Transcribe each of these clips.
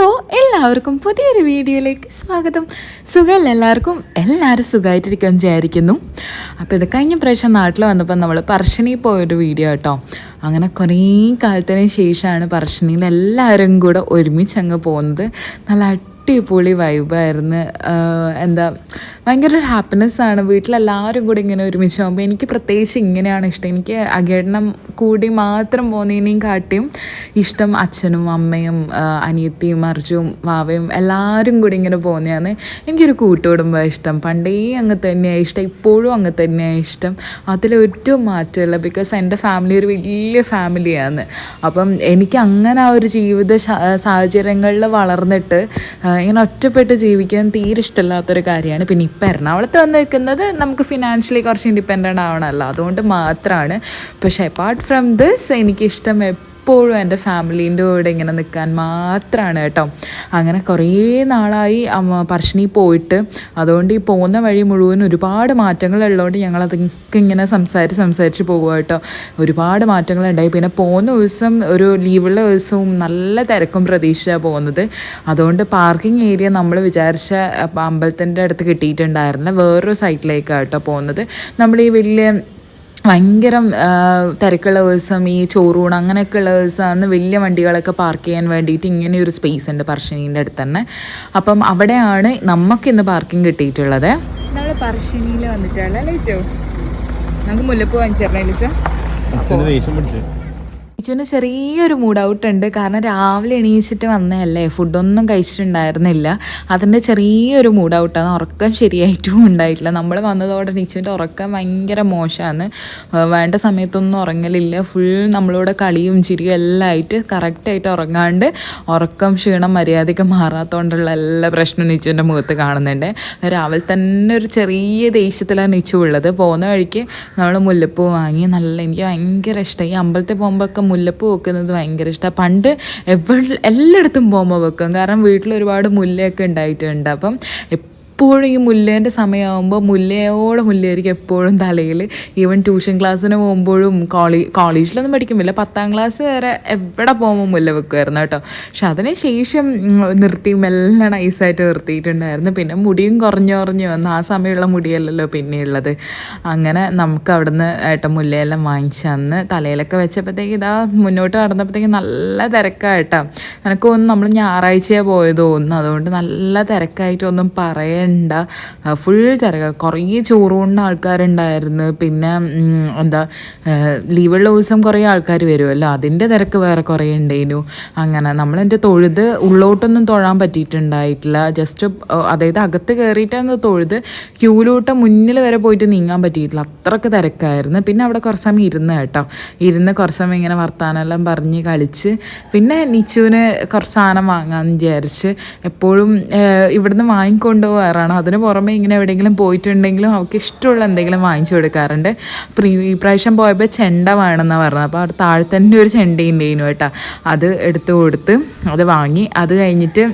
Hello എല്ലാവർക്കും പുതിയൊരു വീഡിയോയിലേക്ക് സ്വാഗതം. സുഖമല്ല എല്ലാവർക്കും? എല്ലാവരും സുഖമായിട്ടിരിക്കാൻ വിചാരിക്കുന്നു. അപ്പോൾ ഇത് കഴിഞ്ഞ പ്രാവശ്യം നാട്ടിൽ വന്നപ്പോൾ നമ്മൾ പറശ്ശിനി പോയൊരു വീഡിയോ കേട്ടോ. അങ്ങനെ കുറേ കാലത്തിന് ശേഷമാണ് പറശ്ശിനിയിൽ എല്ലാവരും കൂടെ ഒരുമിച്ച് അങ്ങ് പോകുന്നത്. നല്ല അടിപൊളി വൈബായിരുന്നു എന്താ ഭയങ്കര ഒരു ഹാപ്പിനെസ്സാണ് വീട്ടിലെല്ലാവരും കൂടി ഇങ്ങനെ ഒരുമിച്ച് പോകുമ്പോൾ എനിക്ക് പ്രത്യേകിച്ച് ഇങ്ങനെയാണ് ഇഷ്ടം. എനിക്ക് അകേടനം കൂടി മാത്രം പോകുന്നതിനെയും കാട്ടിയും ഇഷ്ടം അച്ഛനും അമ്മയും അനിയത്തിയും അർജുവും വാവയും എല്ലാവരും കൂടി ഇങ്ങനെ പോകുന്നതാണ് എനിക്കൊരു കൂട്ടുകുടുംബം ഇഷ്ടം. പണ്ടേ അങ്ങ് തന്നെയാണ് ഇഷ്ടം ഇപ്പോഴും അങ്ങ് തന്നെയാണ് ഇഷ്ടം. അതിലൊറ്റവും മാറ്റമില്ല ബിക്കോസ് എന്റെ ഫാമിലി ഒരു വലിയ ഫാമിലിയാണ് അപ്പം എനിക്ക് അങ്ങനെ ആ ഒരു ജീവിത സാഹചര്യങ്ങളിൽ വളർന്നിട്ട് ഇങ്ങനെ ഒറ്റപ്പെട്ട് ജീവിക്കാൻ തീരെ ഇഷ്ടമില്ലാത്തൊരു കാര്യമാണ്. പിന്നെ ഇപ്പം എറണാകുളത്ത് വന്ന് നിൽക്കുന്നത് നമുക്ക് ഫിനാൻഷ്യലി കുറച്ച് ഇൻഡിപെൻഡന്റ് ആവണമല്ലോ. അതുകൊണ്ട് മാത്രമാണ് പക്ഷേ അപ്പാർട്ട് ഫ്രം ദിസ് എനിക്കിഷ്ടം എപ്പോഴും എന്റെ ഫാമിലീന്റെ കൂടെ ഇങ്ങനെ നിൽക്കാൻ മാത്രമാണ് കേട്ടോ. അങ്ങനെ കുറേ നാളായി പറശ്ശിനി പോയിട്ട്. അതുകൊണ്ട് ഈ പോകുന്ന വഴി മുഴുവൻ ഒരുപാട് മാറ്റങ്ങൾ ഉള്ളതുകൊണ്ട് ഞങ്ങൾ അതൊക്കെ ഇങ്ങനെ സംസാരിച്ച് സംസാരിച്ച് പോകുക കേട്ടോ. ഒരുപാട് മാറ്റങ്ങളുണ്ടായി പിന്നെ പോകുന്ന ദിവസം ഒരു ലീവുള്ള ദിവസവും നല്ല തിരക്കും പ്രതീക്ഷിച്ചാണ് പോകുന്നത്. അതുകൊണ്ട് പാർക്കിംഗ് ഏരിയ നമ്മൾ വിചാരിച്ച അമ്പലത്തിന്റെ അടുത്ത് കിട്ടിയിട്ടുണ്ടായിരുന്നില്ല വേറൊരു സൈറ്റിലേക്കാണ് കേട്ടോ പോകുന്നത്. നമ്മൾ ഈ വലിയ ഭയങ്കര തിരക്കുള്ള ദിവസം ഈ ചോറൂണ് അങ്ങനെയൊക്കെയുള്ള ദിവസമാണ് വലിയ വണ്ടികളൊക്കെ പാർക്ക് ചെയ്യാൻ വേണ്ടിയിട്ട് ഇങ്ങനെ ഒരു സ്പേസ് ഉണ്ട് പറശ്ശിനീന്റെ അടുത്ത് തന്നെ. അപ്പം അവിടെയാണ് നമുക്കിന്ന് പാർക്കിംഗ് കിട്ടിയിട്ടുള്ളത്. നമ്മൾ പറശ്ശിനിയിൽ വന്നിട്ടല്ല ലയിച്ചോ നമുക്ക് മുല്ലപ്പൂ വാങ്ങിച്ചു തരണേ ഇച്ചുവിന് ചെറിയൊരു മൂഡ് ഔട്ട് ഉണ്ട് കാരണം രാവിലെ എണീച്ചിട്ട് വന്നതല്ലേ. ഫുഡൊന്നും കഴിച്ചിട്ടുണ്ടായിരുന്നില്ല. അതിന്റെ ചെറിയൊരു മൂഡ് ഔട്ടാണ് ഉറക്കം ശരിയായിട്ടും ഉണ്ടായിട്ടില്ല. നമ്മൾ വന്നതോടെ നിച്ചുവിന്റെ ഉറക്കം ഭയങ്കര മോശമാണ്. വേണ്ട സമയത്തൊന്നും ഉറങ്ങലില്ല. ഫുൾ നമ്മളോട് കളിയും ചിരിയും എല്ലാം ആയിട്ട് കറക്റ്റായിട്ട് ഉറങ്ങാണ്ട് ഉറക്കം ക്ഷീണം മര്യാദയ്ക്ക് മാറാത്തതുകൊണ്ടുള്ള എല്ലാ പ്രശ്നവും നിച്ചുവിന്റെ മുഖത്ത് കാണുന്നുണ്ട്. രാവിലെ തന്നെ ഒരു ചെറിയ ദേഷ്യത്തിലാണ് നിച്ചു ഉള്ളത്. പോകുന്ന വഴിക്ക് നമ്മൾ മുല്ലപ്പൂ വാങ്ങി നല്ല എനിക്ക് ഭയങ്കര ഇഷ്ടമായി അമ്പലത്തിൽ പോകുമ്പോഴൊക്കെ മുല്ലപ്പൂ വെക്കുന്നത് ഭയങ്കര ഇഷ്ടമാണ് പണ്ട് എവിടെ എല്ലായിടത്തും പോകുമ്പോൾ വെക്കും. കാരണം വീട്ടിൽ ഒരുപാട് മുല്ലയൊക്കെ ഉണ്ടായിട്ടുണ്ട്. അപ്പം എപ്പോഴും ഈ മുല്ലേന്റെ സമയമാകുമ്പോൾ മുല്ലയോടെ മുല്ലയായിരിക്കും എപ്പോഴും തലയിൽ. ഈവൻ ട്യൂഷൻ ക്ലാസ്സിന് പോകുമ്പോഴും കോളേജ് കോളേജിലൊന്നും പഠിക്കുമ്പോൾ പത്താം ക്ലാസ് വരെ എവിടെ പോകുമ്പോൾ മുല്ല വെക്കുമായിരുന്നു കേട്ടോ. പക്ഷെ അതിന് ശേഷം നിർത്തി മെല്ലെ നൈസായിട്ട് നിർത്തിയിട്ടുണ്ടായിരുന്നു. പിന്നെ മുടിയും കുറഞ്ഞു കുറഞ്ഞു വന്നു. ആ സമയമുള്ള മുടിയല്ലല്ലോ പിന്നെയുള്ളത്. അങ്ങനെ നമുക്ക് അവിടുന്ന് ഏട്ടൻ മുല്ലയെല്ലാം വാങ്ങിച്ച് അന്ന് തലയിലൊക്കെ വെച്ചപ്പോഴത്തേക്ക് ഇതാ മുന്നോട്ട് നടന്നപ്പോഴത്തേക്ക് നല്ല തിരക്കായിട്ടാണ് എനിക്ക് തോന്നുന്നു നമ്മൾ ഞായറാഴ്ചയാണ് പോയത് തോന്നുന്നു അതുകൊണ്ട് നല്ല തിരക്കായിട്ടൊന്നും പറയണ്ട. ഫുൾ തിരക്ക്. കുറേ ചോറ് കൊണ്ട് ആൾക്കാരുണ്ടായിരുന്നു. പിന്നെ എന്താ ലീവുള്ള ദിവസം കുറേ ആൾക്കാർ വരുമല്ലോ അതിന്റെ തിരക്ക് വേറെ കുറേ ഉണ്ടായിരുന്നു അങ്ങനെ നമ്മളെന്റെ തൊഴുത് ഉള്ളോട്ടൊന്നും തൊഴാൻ പറ്റിയിട്ടുണ്ടായിട്ടില്ല. ജസ്റ്റ് അതായത് അകത്ത് കയറിയിട്ടാണ് തൊഴുത് ക്യൂലോട്ട് മുന്നിൽ വരെ പോയിട്ട് നീങ്ങാൻ പറ്റിയിട്ടില്ല. അത്രയ്ക്ക് തിരക്കായിരുന്നു. പിന്നെ അവിടെ കുറച്ച് സമയം ഇരുന്ന് കേട്ടോ. ഇരുന്ന് കുറച്ച് സമയം ഇങ്ങനെ വർത്താനെല്ലാം പറഞ്ഞ് കളിച്ച്. പിന്നെ നിച്ചുവിന് കുറച്ച് സാധനം വാങ്ങാമെന്ന് വിചാരിച്ച്. എപ്പോഴും ഇവിടുന്ന് വാങ്ങിക്കൊണ്ട് പോകാറാണ് അതിന് പുറമെ ഇങ്ങനെ എവിടെയെങ്കിലും പോയിട്ടുണ്ടെങ്കിലും അവൾക്ക് ഇഷ്ടമുള്ള എന്തെങ്കിലും വാങ്ങിച്ചു കൊടുക്കാറുണ്ട്. അപ്പോൾ ഈ പ്രാവശ്യം പോയപ്പോൾ ചെണ്ട വേണമെന്നാണ് പറഞ്ഞത്. അപ്പോൾ അവിടെ താഴെ തന്നെ ഒരു ചെണ്ടയുണ്ടായിരുന്നു കേട്ടോ. അത് എടുത്ത് കൊടുത്ത് അത് വാങ്ങി. അത് കഴിഞ്ഞിട്ട്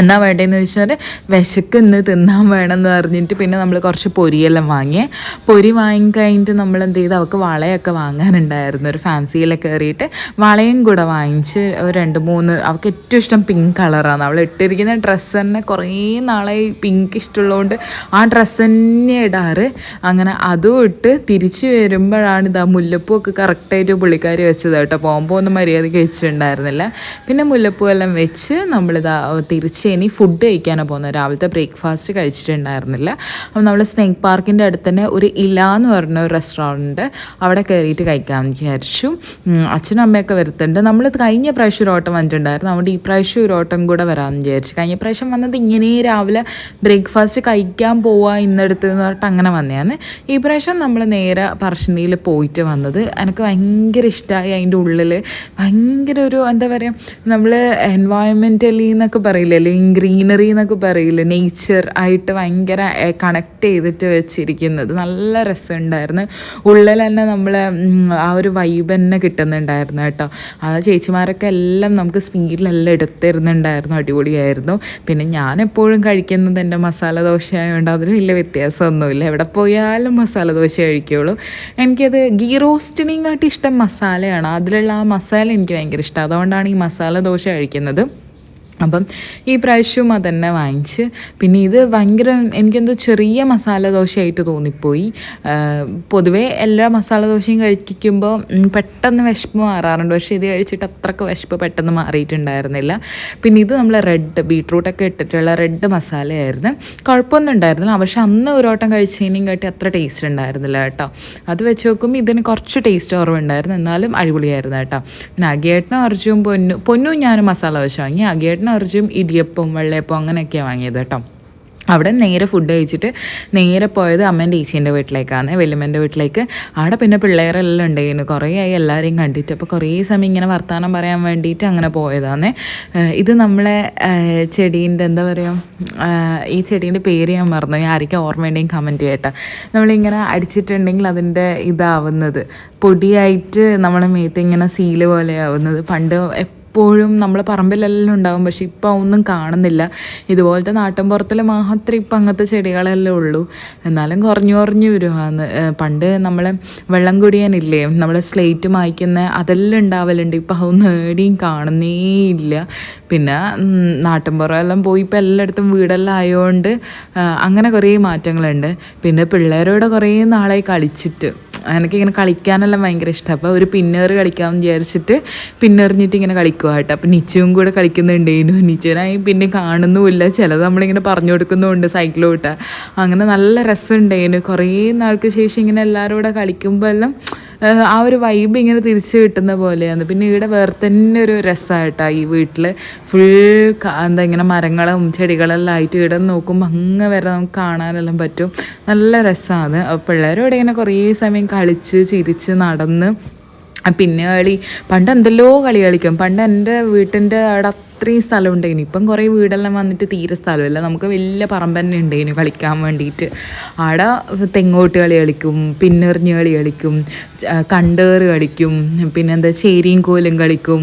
എന്നാ വേണ്ടതെന്ന് വെച്ചാൽ വിശക്കുന്ന് തിന്നാൻ വേണമെന്ന് പറഞ്ഞിട്ട് പിന്നെ നമ്മൾ കുറച്ച് പൊരിയെല്ലാം വാങ്ങി പൊരി വാങ്ങിക്കഴിഞ്ഞിട്ട് നമ്മൾ എന്ത് ചെയ്തു? അവൾക്ക് വളയൊക്കെ വാങ്ങാനുണ്ടായിരുന്നു. ഒരു ഫാൻസിയിലൊക്കെ കയറിയിട്ട് വളയും കൂടെ വാങ്ങിച്ച് ഒരു രണ്ട് മൂന്ന് അവൾക്ക് ഏറ്റവും ഇഷ്ടം പിങ്ക് കളറാണ് അവൾ ഇട്ടിരിക്കുന്ന ഡ്രസ്സ് തന്നെ കുറേ നാളായി പിങ്ക് ഇഷ്ടമുള്ളതുകൊണ്ട് ആ ഡ്രസ്സ് തന്നെ ഇടാറ്. അങ്ങനെ അതും ഇട്ട് തിരിച്ചു വരുമ്പോഴാണ് ഇത് മുല്ലപ്പൂ ഒക്കെ കറക്റ്റായിട്ട് പുള്ളിക്കാരി വെച്ചത് കേട്ടോ. പോകുമ്പോൾ ഒന്നും മര്യാദയ്ക്ക് വെച്ചിട്ടുണ്ടായിരുന്നില്ല. പിന്നെ മുല്ലപ്പൂ എല്ലാം വെച്ച് നമ്മളിതാ തിരിച്ച് ഇനി ഫുഡ് കഴിക്കാനാണ് പോകുന്നത്. രാവിലത്തെ ബ്രേക്ക്ഫാസ്റ്റ് കഴിച്ചിട്ടുണ്ടായിരുന്നില്ല. അപ്പം നമ്മൾ സ്നേക്ക് പാർക്കിന്റെ അടുത്ത് തന്നെ ഒരു ഇല എന്ന് പറഞ്ഞ ഒരു റെസ്റ്റോറന്റ് അവിടെ കയറിയിട്ട് കഴിക്കാമെന്ന് വിചാരിച്ചു. അച്ഛനും അമ്മയൊക്കെ വരുത്തുന്നുണ്ട് നമ്മൾ കഴിഞ്ഞ പ്രാവശ്യം ഒരു ഓട്ടം വന്നിട്ടുണ്ടായിരുന്നു. അതുകൊണ്ട് ഈ പ്രാവശ്യം ഒരു ഓട്ടം കൂടെ വരാമെന്ന് വിചാരിച്ചു. കഴിഞ്ഞ പ്രാവശ്യം വന്നത് ഇങ്ങനെ രാവിലെ ബ്രേക്ക്ഫാസ്റ്റ് കഴിക്കാൻ പോവാ ഇന്നെടുത്ത് എന്ന് പറഞ്ഞിട്ട് അങ്ങനെ വന്നതാണ് ഈ പ്രാവശ്യം നമ്മൾ നേരെ പറശ്ശിനിയിൽ പോയിട്ട് വന്നത് എനിക്ക് ഭയങ്കര ഇഷ്ടമായി അതിന്റെ ഉള്ളിൽ ഭയങ്കര ഒരു എന്താ പറയുക നമ്മൾ എൻവയോൺമെന്റലി എന്നൊക്കെ പറയില്ലേ ഗ്രീനറി എന്നൊക്കെ പറയില്ലേ? നേച്ചർ ആയിട്ട് ഭയങ്കര കണക്ട് ചെയ്തിട്ട് വെച്ചിരിക്കുന്നത്. നല്ല രസമുണ്ടായിരുന്നു. ഉള്ളിൽ തന്നെ നമ്മൾ ആ ഒരു വൈബ് തന്നെ കിട്ടുന്നുണ്ടായിരുന്നു കേട്ടോ. ആ ചേച്ചിമാരൊക്കെ എല്ലാം നമുക്ക് സ്പീഡിലെല്ലാം എടുത്തിരുന്നുണ്ടായിരുന്നു. അടിപൊളിയായിരുന്നു. പിന്നെ ഞാൻ എപ്പോഴും കഴിക്കുന്നത് എന്റെ മസാല ദോശ ആയതുകൊണ്ട് അതിന് വലിയ വ്യത്യാസമൊന്നുമില്ല. എവിടെ പോയാലും മസാല ദോശ കഴിക്കുകയുള്ളൂ എനിക്കത് ഗീ റോസ്റ്റിനെയും കാട്ടി ഇഷ്ടം മസാലയാണ്. അതിലുള്ള ആ മസാല എനിക്ക് ഭയങ്കര ഇഷ്ടം. അതുകൊണ്ടാണ് ഈ മസാല ദോശ കഴിക്കുന്നത്. അപ്പം ഈ പ്രാവശ്യവും അതന്നെ വാങ്ങിച്ച്. പിന്നെ ഇത് ഭയങ്കര എനിക്കെന്തോ ചെറിയ മസാല ദോശയായിട്ട് തോന്നിപ്പോയി. പൊതുവേ എല്ലാ മസാല ദോശയും കഴിക്കുമ്പോൾ പെട്ടെന്ന് വിശപ്പ് മാറാറുണ്ട്. പക്ഷേ ഇത് കഴിച്ചിട്ട് അത്രയ്ക്ക് വിശപ്പ് പെട്ടെന്ന് മാറിയിട്ടുണ്ടായിരുന്നില്ല. പിന്നെ ഇത് നമ്മൾ റെഡ് ബീട്രൂട്ടൊക്കെ ഇട്ടിട്ടുള്ള റെഡ് മസാലയായിരുന്നു. കുഴപ്പമൊന്നും ഉണ്ടായിരുന്നില്ല. പക്ഷെ അന്ന് ഒരു വട്ടം കഴിച്ചതിനും കാട്ടി അത്ര ടേസ്റ്റ് ഉണ്ടായിരുന്നില്ല കേട്ടോ. അത് വെച്ച് നോക്കുമ്പോൾ ഇതിന് കുറച്ച് ടേസ്റ്റ് കുറവുണ്ടായിരുന്നു. എന്നാലും അടിപൊളിയായിരുന്നു കേട്ടോ. പിന്നെ അഗിയേട്ടനും അർജുവും പൊന്നു പൊന്നും ഞാനും മസാല ദോശ വാങ്ങി. അഗിയേട്ടനും അർജുവും ഇടിയപ്പവും വെള്ളയപ്പവും അങ്ങനെയൊക്കെയാണ് വാങ്ങിയത് കേട്ടോ. അവിടെ നേരെ ഫുഡ് കഴിച്ചിട്ട് നേരെ പോയത് അമ്മേന്റെ ഏച്ചീന്റെ വീട്ടിലേക്കാണ്. വലിയമ്മേന്റെ വീട്ടിലേക്ക്. അവിടെ പിന്നെ പിള്ളേരെല്ലാം ഉണ്ടായിരുന്നു. കുറേ ആയി എല്ലാവരെയും കണ്ടിട്ട്. അപ്പോൾ കുറേ സമയം ഇങ്ങനെ വർത്തമാനം പറയാൻ വേണ്ടിയിട്ട് അങ്ങനെ പോയതാണ് ഇത് നമ്മളെ ചെടീന്റെ എന്താ പറയുക ഈ ചെടീന്റെ പേര് ഞാൻ മറന്നു. ഞാൻ ആർക്കും ഓർമ്മയുണ്ടെങ്കിൽ കമന്റ് ചെയ്യട്ടെ. നമ്മളിങ്ങനെ അടിച്ചിട്ടുണ്ടെങ്കിൽ അതിന്റെ ഇതാവുന്നത്. പൊടിയായിട്ട് നമ്മളെ മേത്ത് ഇങ്ങനെ സീൽ പോലെ ആവുന്നത് പണ്ട് എപ്പോഴും നമ്മൾ പറമ്പിലെല്ലാം ഉണ്ടാവും. പക്ഷെ ഇപ്പം ഒന്നും കാണുന്നില്ല. ഇതുപോലത്തെ നാട്ടിൻപുറത്തിൽ മാത്രമേ ഇപ്പം അങ്ങനത്തെ ചെടികളെല്ലാം ഉള്ളൂ. എന്നാലും കുറഞ്ഞു കുറഞ്ഞു വരുവാന്ന് പണ്ട് നമ്മൾ വെള്ളം കുടിയാനില്ലേ നമ്മൾ സ്ലേറ്റ് മായ്ക്കുന്ന അതെല്ലാം ഉണ്ടാവലുണ്ട്. ഇപ്പം അതൊന്നും ഏടിയും കാണുന്നേ ഇല്ല. പിന്നെ നാട്ടിൻപുറം എല്ലാം പോയി ഇപ്പം എല്ലായിടത്തും വീടെല്ലാം ആയതുകൊണ്ട് അങ്ങനെ കുറേ മാറ്റങ്ങളുണ്ട്. പിന്നെ പിള്ളേരോട് കുറേ നാളായി കളിച്ചിട്ട്. എനിക്കിങ്ങനെ കളിക്കാനെല്ലാം ഭയങ്കര ഇഷ്ടമാണ് അപ്പോൾ ഒരു പിന്നേറ് കളിക്കാമെന്ന് വിചാരിച്ചിട്ട് പിന്നെറിഞ്ഞിട്ട് ഇങ്ങനെ കളിക്കുക കേട്ടോ. അപ്പം നിച്ചുവും കൂടെ കളിക്കുന്നുണ്ടേനു നിച്ചുവിനായി പിന്നെ കാണുന്നുമില്ല. ചിലത് നമ്മളിങ്ങനെ പറഞ്ഞു കൊടുക്കുന്നുമുണ്ട് സൈക്കിൾ വിട്ടാൽ അങ്ങനെ നല്ല രസമുണ്ടേനു കുറേ നാൾക്ക് ശേഷം ഇങ്ങനെ എല്ലാവരും കൂടെ കളിക്കുമ്പോൾ എല്ലാം ആ ഒരു വൈബ് ഇങ്ങനെ തിരിച്ച് കിട്ടുന്ന പോലെയാണ്. പിന്നെ ഇവിടെ വേറെ തന്നെ ഒരു രസമായിട്ടാണ് ഈ വീട്ടിൽ ഫുൾ എന്താ ഇങ്ങനെ മരങ്ങളും ചെടികളെല്ലാം ആയിട്ട് ഇവിടെ നോക്കുമ്പോൾ അങ്ങ് വരെ നമുക്ക് കാണാനെല്ലാം പറ്റും. നല്ല രസമാണ് പിള്ളേരോടെ ഇങ്ങനെ കുറേ സമയം കളിച്ച് ചിരിച്ച് നടന്ന്. പിന്നെ കളി പണ്ട് എന്തെല്ലോ കളി കളിക്കും. പണ്ട് എന്റെ വീട്ടിന്റെ അവിടെ അത്രയും സ്ഥലം ഉണ്ടായിന് ഇപ്പം കുറേ വീടെല്ലാം വന്നിട്ട് തീരെ സ്ഥലമില്ല. നമുക്ക് വലിയ പറമ്പ് തന്നെ ഉണ്ടായിന് കളിക്കാൻ വേണ്ടിയിട്ട്. ആടെ തെങ്ങോട്ട് കളി കളിക്കും പിന്നെറിഞ്ഞ് കളി കളിക്കും കണ്ടേറ് കളിക്കും പിന്നെന്താ ചേരിയും കോലും കളിക്കും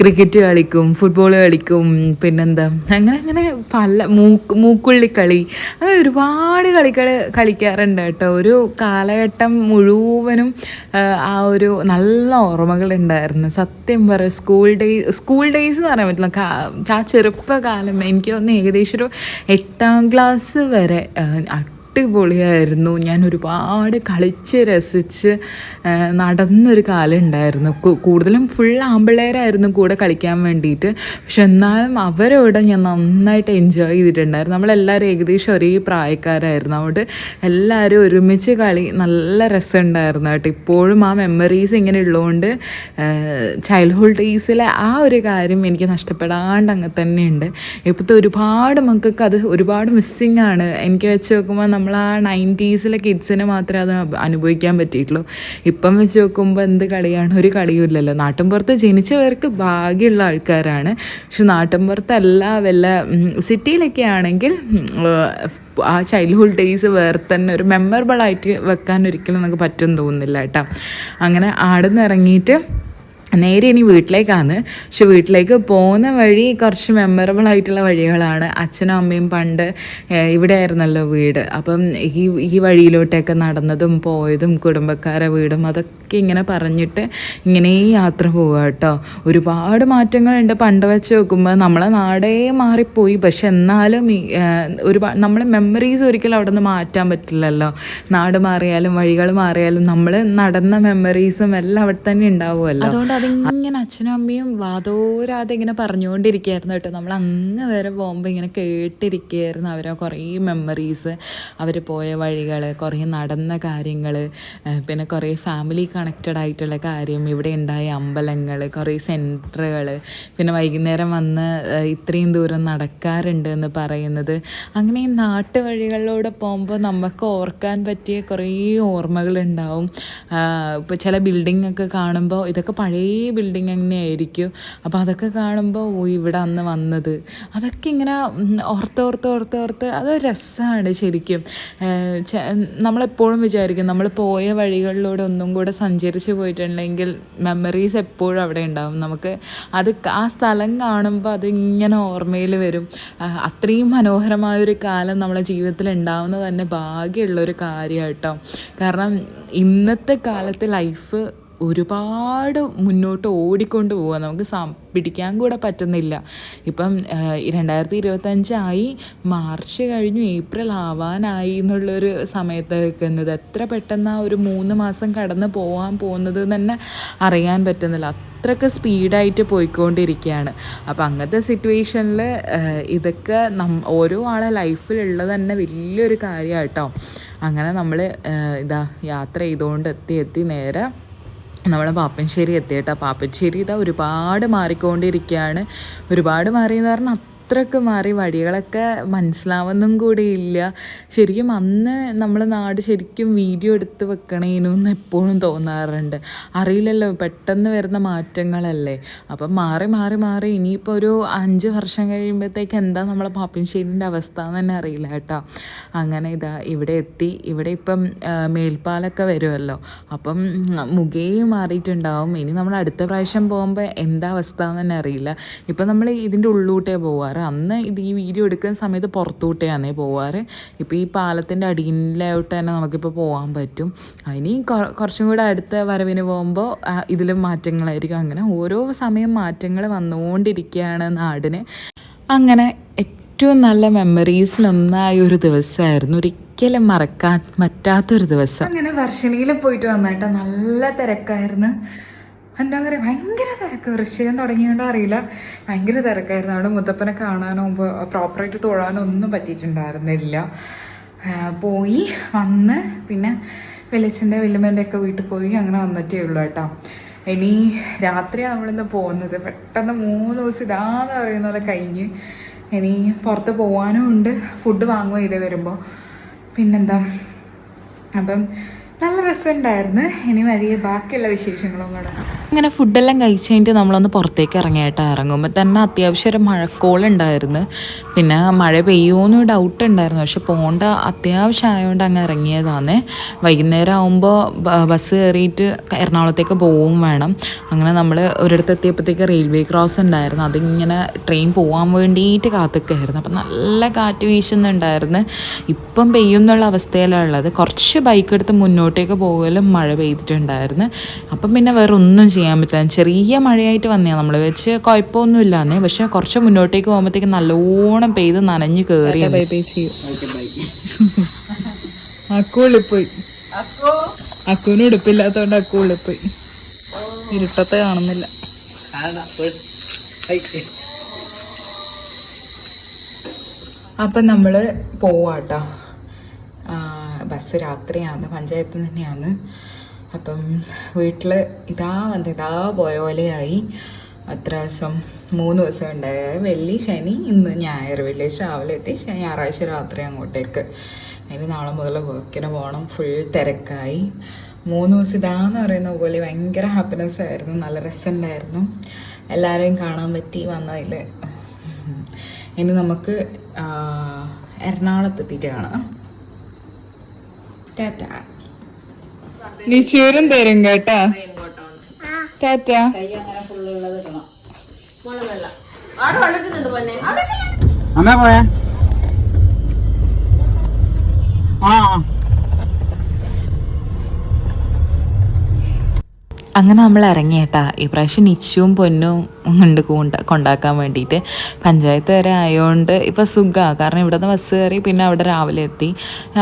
ക്രിക്കറ്റ് കളിക്കും ഫുട്ബോൾ കളിക്കും പിന്നെന്താ അങ്ങനെ അങ്ങനെ പല മൂക്ക് മൂക്കുള്ളി കളി. അങ്ങനെ ഒരുപാട് കളികൾ കളിക്കാറുണ്ട് കേട്ടോ. ഒരു കാലഘട്ടം മുഴുവനും ആ, ഒരു നല്ല ഓർമ്മകളുണ്ടായിരുന്നു സത്യം പറയും സ്കൂൾ ഡേ സ്കൂൾ ഡേയ്സ് എന്ന് പറയാൻ പറ്റില്ല. ആ ചെറുപ്പകാലം എനിക്ക് തോന്നുന്നു ഏകദേശം ഒരു എട്ടാം ക്ലാസ് വരെ അടിപൊളിയായിരുന്നു. ഞാൻ ഒരുപാട് കളിച്ച് രസിച്ച് നടന്നൊരു കാലം ഉണ്ടായിരുന്നു കൂടുതലും ഫുൾ ആമ്പിള്ളേരായിരുന്നു കൂടെ കളിക്കാൻ വേണ്ടിയിട്ട്. പക്ഷെ എന്നാലും അവരോട് ഞാൻ നന്നായിട്ട് എൻജോയ് ചെയ്തിട്ടുണ്ടായിരുന്നു. നമ്മളെല്ലാവരും ഏകദേശം ഒരേ പ്രായക്കാരായിരുന്നു. അതുകൊണ്ട് എല്ലാവരും ഒരുമിച്ച് കളി നല്ല രസമുണ്ടായിരുന്നു കേട്ടോ. ഇപ്പോഴും ആ മെമ്മറീസ് ഇങ്ങനെ ഉള്ളതുകൊണ്ട് ചൈൽഡ്ഹുഡ് ഡേയ്സിലെ ആ ഒരു കാര്യം എനിക്ക് നഷ്ടപ്പെടാണ്ട് അങ്ങനെ തന്നെയുണ്ട്. ഇപ്പോഴത്തെ ഒരുപാട് മക്കൾക്ക് അത് ഒരുപാട് മിസ്സിങ് ആണ്. എനിക്ക് വെച്ച് നോക്കുമ്പോൾ നമ്മൾ ആ നയന്റീസിലെ കിഡ്സിന് മാത്രമേ അത് അനുഭവിക്കാൻ പറ്റിയിട്ടുള്ളൂ. ഇപ്പം വെച്ച് നോക്കുമ്പോൾ എന്ത് കളിയാണ്? ഒരു കളിയും ഇല്ലല്ലോ. നാട്ടിൻപുറത്ത് ജനിച്ചവർക്ക് ഭാഗ്യമുള്ള ആൾക്കാരാണ്. പക്ഷെ നാട്ടിൻപുറത്തല്ല വല്ല സിറ്റിയിലൊക്കെ ആണെങ്കിൽ ആ ചൈൽഡ്ഹുഡ് ഡേയ്സ് വേറെ തന്നെ ഒരു മെമ്മറബിൾ ആയിട്ട് വെക്കാൻ ഒരിക്കലും നമുക്ക് പറ്റും തോന്നുന്നില്ല കേട്ടോ. അങ്ങനെ ആടുന്ന് ഇറങ്ങിയിട്ട് നേരെ ഇനി വീട്ടിലേക്കാണ്. പക്ഷെ വീട്ടിലേക്ക് പോകുന്ന വഴി കുറച്ച് മെമ്മറബിൾ ആയിട്ടുള്ള വഴികളാണ്. അച്ഛനും അമ്മയും പണ്ട് ഇവിടെ ആയിരുന്നല്ലോ വീട്. അപ്പം ഈ ഈ വഴിയിലോട്ടൊക്കെ നടന്നതും പോയതും കുടുംബക്കാരെ വീടും അതൊക്കെ ഇങ്ങനെ പറഞ്ഞിട്ട് ഇങ്ങനെ യാത്ര പോവുക കേട്ടോ. ഒരുപാട് മാറ്റങ്ങളുണ്ട്. പണ്ട് വെച്ച് നോക്കുമ്പോൾ നമ്മളെ നാടേ മാറിപ്പോയി. പക്ഷെ എന്നാലും ഒരുപാട് നമ്മളെ മെമ്മറീസ് ഒരിക്കലും അവിടെ നിന്ന് മാറ്റാൻ പറ്റില്ലല്ലോ. നാട് മാറിയാലും വഴികൾ മാറിയാലും നമ്മൾ നടന്ന മെമ്മറീസും എല്ലാം അവിടെ തന്നെ ഉണ്ടാവുമല്ലോ. അതിങ്ങനെ അച്ഛനും അമ്മയും വാതോരാതെ ഇങ്ങനെ പറഞ്ഞുകൊണ്ടിരിക്കുകയായിരുന്നു കേട്ടോ. നമ്മൾ അങ്ങ് വരെ പോകുമ്പോൾ ഇങ്ങനെ കേട്ടിരിക്കുകയായിരുന്നു അവരെ കുറേ മെമ്മറീസ് അവർ പോയ വഴികൾ കുറേ നടന്ന കാര്യങ്ങൾ പിന്നെ കുറേ ഫാമിലി കണക്റ്റഡ് ആയിട്ടുള്ള കാര്യം ഇവിടെ ഉണ്ടായ അമ്പലങ്ങൾ കുറേ സെന്ററുകൾ പിന്നെ വൈകുന്നേരം വന്ന് ഇത്രയും ദൂരം നടക്കാറുണ്ട് എന്ന് പറയുന്നത്. അങ്ങനെ ഈ നാട്ടുവഴികളിലൂടെ പോകുമ്പോൾ നമുക്ക് ഓർക്കാൻ പറ്റിയ കുറേ ഓർമ്മകളുണ്ടാവും. ഇപ്പോൾ ചില ബിൽഡിംഗ് ഒക്കെ കാണുമ്പോൾ ഇതൊക്കെ പഴയ ബിൽഡിംഗ് തന്നെയായിരിക്കും അപ്പോൾ അതൊക്കെ കാണുമ്പോൾ ഓ ഇവിടെ അന്ന് വന്നത്. അതൊക്കെ ഇങ്ങനെ ഓർത്ത് ഓർത്തോർത്ത് ഓർത്ത് ഓർത്ത് അത് രസമാണ് ശരിക്കും. നമ്മളെപ്പോഴും വിചാരിക്കും നമ്മൾ പോയ വഴികളിലൂടെ ഒന്നും കൂടെ സഞ്ചരിച്ച് പോയിട്ടുണ്ടെങ്കിൽ മെമ്മറീസ് എപ്പോഴും അവിടെ ഉണ്ടാവും. നമുക്ക് അത് ആ സ്ഥലം കാണുമ്പോൾ അത് ഇങ്ങനെ ഓർമ്മയിൽ വരും. അത്രയും മനോഹരമായൊരു കാലം നമ്മളെ ജീവിതത്തിൽ ഉണ്ടാവുന്നത് തന്നെ ഭാഗ്യമുള്ളൊരു കാര്യം കേട്ടോ കാരണം ഇന്നത്തെ കാലത്ത് ലൈഫ് ഒരുപാട് മുന്നോട്ട് ഓടിക്കൊണ്ട് പോവുക നമുക്ക് പിടിക്കാൻ കൂടെ പറ്റുന്നില്ല. ഇപ്പം രണ്ടായിരത്തി ഇരുപത്തഞ്ചായി മാർച്ച് കഴിഞ്ഞു ഏപ്രിൽ ആവാനായി എന്നുള്ളൊരു സമയത്ത് നിൽക്കുന്നത് എത്ര പെട്ടെന്ന് ആ ഒരു മൂന്ന് മാസം കടന്ന് പോകാൻ പോകുന്നത് തന്നെ അറിയാൻ പറ്റുന്നില്ല. അത്രയ്ക്ക് സ്പീഡായിട്ട് പോയിക്കൊണ്ടിരിക്കുകയാണ് അപ്പോൾ അങ്ങനത്തെ സിറ്റുവേഷനിൽ ഇതൊക്കെ നം ഓരോ ആളെ ലൈഫിലുള്ളത് തന്നെ വലിയൊരു കാര്യമാണ് കേട്ടോ അങ്ങനെ നമ്മൾ ഇതാ യാത്ര ചെയ്തുകൊണ്ട് എത്തി എത്തി നേരെ നമ്മുടെ പാപ്പൻശ്ശേരി എത്തിയിട്ടാ. പാപ്പൻശ്ശേരി ഇതാ ഒരുപാട് മാറിക്കൊണ്ടിരിക്കുകയാണ്. ഒരുപാട് മാറിയെന്ന് പറഞ്ഞാൽ അത്രയ്ക്ക് മാറി വഴികളൊക്കെ മനസ്സിലാവുന്നും കൂടി ഇല്ല. ശരിക്കും അന്ന് നമ്മൾ നാട് ശരിക്കും വീഡിയോ എടുത്ത് വെക്കണേനും എപ്പോഴും തോന്നാറുണ്ട്. അറിയില്ലല്ലോ പെട്ടെന്ന് വരുന്ന മാറ്റങ്ങളല്ലേ? അപ്പം മാറി മാറി മാറി ഇനിയിപ്പോൾ ഒരു അഞ്ച് വർഷം കഴിയുമ്പോഴത്തേക്ക് എന്താ നമ്മളെ പാപ്പിൻശ്ശേരിന്റെ അവസ്ഥ എന്ന് തന്നെ അറിയില്ല കേട്ടോ. അങ്ങനെ ഇതാ ഇവിടെ എത്തി. ഇവിടെ ഇപ്പം മേൽപ്പാലൊക്കെ വരുമല്ലോ അപ്പം മുഖേയും മാറിയിട്ടുണ്ടാവും. ഇനി നമ്മൾ അടുത്ത പ്രാവശ്യം പോകുമ്പോൾ എന്താ അവസ്ഥ എന്ന് തന്നെ അറിയില്ല. ഇപ്പം നമ്മൾ ഇതിന്റെ ഉള്ളൂട്ടേ പോവാറ് അന്ന് ഇത് ഈ വീഡിയോ എടുക്കുന്ന സമയത്ത് പുറത്തൂട്ടെയാണേ പോവാറ്. ഇപ്പോൾ ഈ പാലത്തിന്റെ അടിയിലായിട്ട് തന്നെ നമുക്കിപ്പോൾ പോകാൻ പറ്റും. ഇനി കുറച്ചും കൂടെ അടുത്ത വരവിന് പോകുമ്പോൾ ഇതിലും മാറ്റങ്ങളായിരിക്കും. അങ്ങനെ ഓരോ സമയം മാറ്റങ്ങൾ വന്നുകൊണ്ടിരിക്കുകയാണ് നാടിന്. അങ്ങനെ ഏറ്റവും നല്ല മെമ്മറീസിലൊന്നായ ഒരു ദിവസമായിരുന്നു. ഒരിക്കലും മറക്കാൻ പറ്റാത്തൊരു ദിവസം. അങ്ങനെ വർഷണിയിൽ പോയിട്ട് വന്നിട്ട് നല്ല തിരക്കായിരുന്നു. എന്താ പറയുക ഭയങ്കര തിരക്ക്. വൃശ്ചികം തുടങ്ങിയോണ്ടോ അറിയില്ല. ഭയങ്കര തിരക്കായിരുന്നു. അവിടെ മുത്തപ്പനെ കാണാനോ പ്രോപ്പറായിട്ട് തൊഴാനോ ഒന്നും പറ്റിയിട്ടുണ്ടായിരുന്നില്ല. പോയി വന്ന് പിന്നെ വെളിച്ചന്റെ വല്യമ്മേന്റെ ഒക്കെ വീട്ടിൽ പോയി അങ്ങനെ വന്നിട്ടേ ഉള്ളൂ കേട്ടോ. ഇനി രാത്രിയാണ് നമ്മളിന്ന് പോകുന്നത്. പെട്ടെന്ന് മൂന്ന് ദിവസം ഇതാന്ന് പറയുന്ന പോലെ കഴിഞ്ഞ് ഇനി പുറത്ത് പോകാനും ഉണ്ട്. ഫുഡ് വാങ്ങുക ചെയ്ത് വരുമ്പോൾ പിന്നെന്താ? അപ്പം നല്ല രസമുണ്ടായിരുന്നു. ഇനി വഴിയെ ബാക്കിയുള്ള വിശേഷങ്ങളും കൂടെ. അങ്ങനെ ഫുഡെല്ലാം കഴിച്ച് കഴിഞ്ഞിട്ട് നമ്മളൊന്ന് പുറത്തേക്ക് ഇറങ്ങിയിട്ട് ഇറങ്ങുമ്പോൾ തന്നെ അത്യാവശ്യം ഒരു മഴക്കോളുണ്ടായിരുന്നു. പിന്നെ മഴ പെയ്യുമെന്ന് ഡൗട്ട് ഉണ്ടായിരുന്നു. പക്ഷെ പോകേണ്ട അത്യാവശ്യം ആയതുകൊണ്ട് അങ്ങ് ഇറങ്ങിയതാണ് വൈകുന്നേരം ആകുമ്പോൾ ബസ് കയറിയിട്ട് എറണാകുളത്തേക്ക് പോവും വേണം. അങ്ങനെ നമ്മൾ ഒരിടത്ത് എത്തിയപ്പോഴത്തേക്ക് റെയിൽവേ ക്രോസ് ഉണ്ടായിരുന്നു. അതിങ്ങനെ ട്രെയിൻ പോകാൻ വേണ്ടിയിട്ട് കാത്തുക്കായിരുന്നു. അപ്പം നല്ല കാറ്റ് വീശുന്നുണ്ടായിരുന്നു. ഇപ്പം പെയ്യും എന്നുള്ള അവസ്ഥയിലാണ് ഉള്ളത്. കുറച്ച് ബൈക്ക് എടുത്ത് മുന്നോട്ടേക്ക് പോകലും മഴ പെയ്തിട്ടുണ്ടായിരുന്നു. അപ്പം പിന്നെ വേറെ ഒന്നും ചെയ്യാൻ പറ്റില്ല. ചെറിയ മഴയായിട്ട് വന്നതാണ് നമ്മൾ വെച്ച് കുഴപ്പമൊന്നും ഇല്ലാന്നേ പക്ഷെ കുറച്ച് മുന്നോട്ടേക്ക് പോകുമ്പോഴത്തേക്ക് നല്ലോണം പെയ്ത് നനഞ്ഞു കയറി അക്കു ഉള്ളിപ്പോയി. അക്കുവിന് ഉടുപ്പില്ലാത്തോണ്ട് അക്കു ഉള്ളിപ്പോയി. ഇരുട്ടത്തെ കാണുന്നില്ല. അപ്പം നമ്മൾ പോവാട്ടോ. ബസ് രാത്രിയാണ് പഞ്ചായത്ത് തന്നെയാണ്. അപ്പം വീട്ടിൽ ഇതാ വന്ന് ഇതാ പോയ പോലെയായി. അത്ര ദിവസം മൂന്ന് ദിവസം ഉണ്ടായ വെള്ളി ശനി ഇന്ന് ഞായർ. വെള്ളിയാഴ്ച രാവിലെ എത്തി ഞായറാഴ്ച രാത്രി അങ്ങോട്ടേക്ക്. ഇനി നാളെ മുതൽ വർക്കിന് പോകണം ഫുൾ തിരക്കായി. മൂന്ന് ദിവസം ഇതാന്ന് പറയുന്ന പോലെ ഭയങ്കര ഹാപ്പിനെസ് ആയിരുന്നു. നല്ല രസമുണ്ടായിരുന്നു. എല്ലാവരെയും കാണാൻ പറ്റി വന്നതിൽ ഇനി നമുക്ക് എറണാകുളത്ത് എത്തിയിട്ട് കാണാം. ടാറ്റ. ചൂരും തരും കേട്ടാ. ടാറ്റ. അമ്മ പോയാ. ആ. അങ്ങനെ നമ്മൾ ഇറങ്ങിയേട്ടാ ഈ പ്രാവശ്യം നിച്ചുവും പൊന്നും ഉണ്ട് കൊണ്ട കൊണ്ടാക്കാൻ വേണ്ടിയിട്ട് പഞ്ചായത്ത് വരെ ആയതുകൊണ്ട് ഇപ്പോൾ സുഖമാണ് കാരണം ഇവിടുന്ന് ബസ് കയറി പിന്നെ അവിടെ രാവിലെ എത്തി.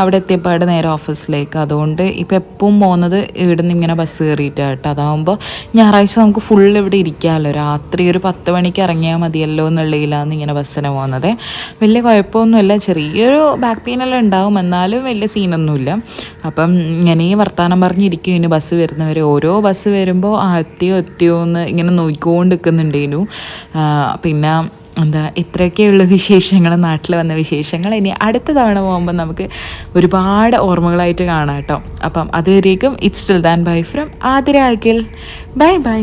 അവിടെ എത്തിയപ്പോൾ അവിടെ നേരെ ഓഫീസിലേക്ക് അതുകൊണ്ട് ഇപ്പോൾ എപ്പോഴും പോകുന്നത് ഇവിടുന്ന് ഇങ്ങനെ ബസ് കയറിയിട്ടാണ് കേട്ടോ. അതാകുമ്പോൾ ഞായറാഴ്ച നമുക്ക് ഫുൾ ഇവിടെ ഇരിക്കാമല്ലോ രാത്രി ഒരു പത്ത് മണിക്ക് ഇറങ്ങിയാൽ മതിയല്ലോ എന്നുള്ളതിലാണ് ഇങ്ങനെ ബസ്സിന് പോകുന്നത് വലിയ കുഴപ്പമൊന്നുമില്ല. ചെറിയൊരു ബാക്ക് പെയിനെല്ലാം ഉണ്ടാവും. എന്നാലും വലിയ സീനൊന്നുമില്ല അപ്പം ഇങ്ങനെ വർത്തമാനം പറഞ്ഞിരിക്കും. ഇനി ബസ് വരുന്നവരെ ഓരോ ബസ് വരുമ്പോൾ ആ എത്തിയോ എത്തിയോ എന്ന് ഇങ്ങനെ നോക്കിക്കൊണ്ട് നിൽക്കുന്നുണ്ടേനു പിന്നെ എന്താ ഇത്രയൊക്കെയുള്ള വിശേഷങ്ങൾ നാട്ടിൽ വന്ന വിശേഷങ്ങൾ ഇനി അടുത്ത തവണ പോകുമ്പോൾ നമുക്ക് ഒരുപാട് ഓർമ്മകളായിട്ട് കാണാം കേട്ടോ. അപ്പം അതുവരേക്കും it's still then bye from Athira bye bye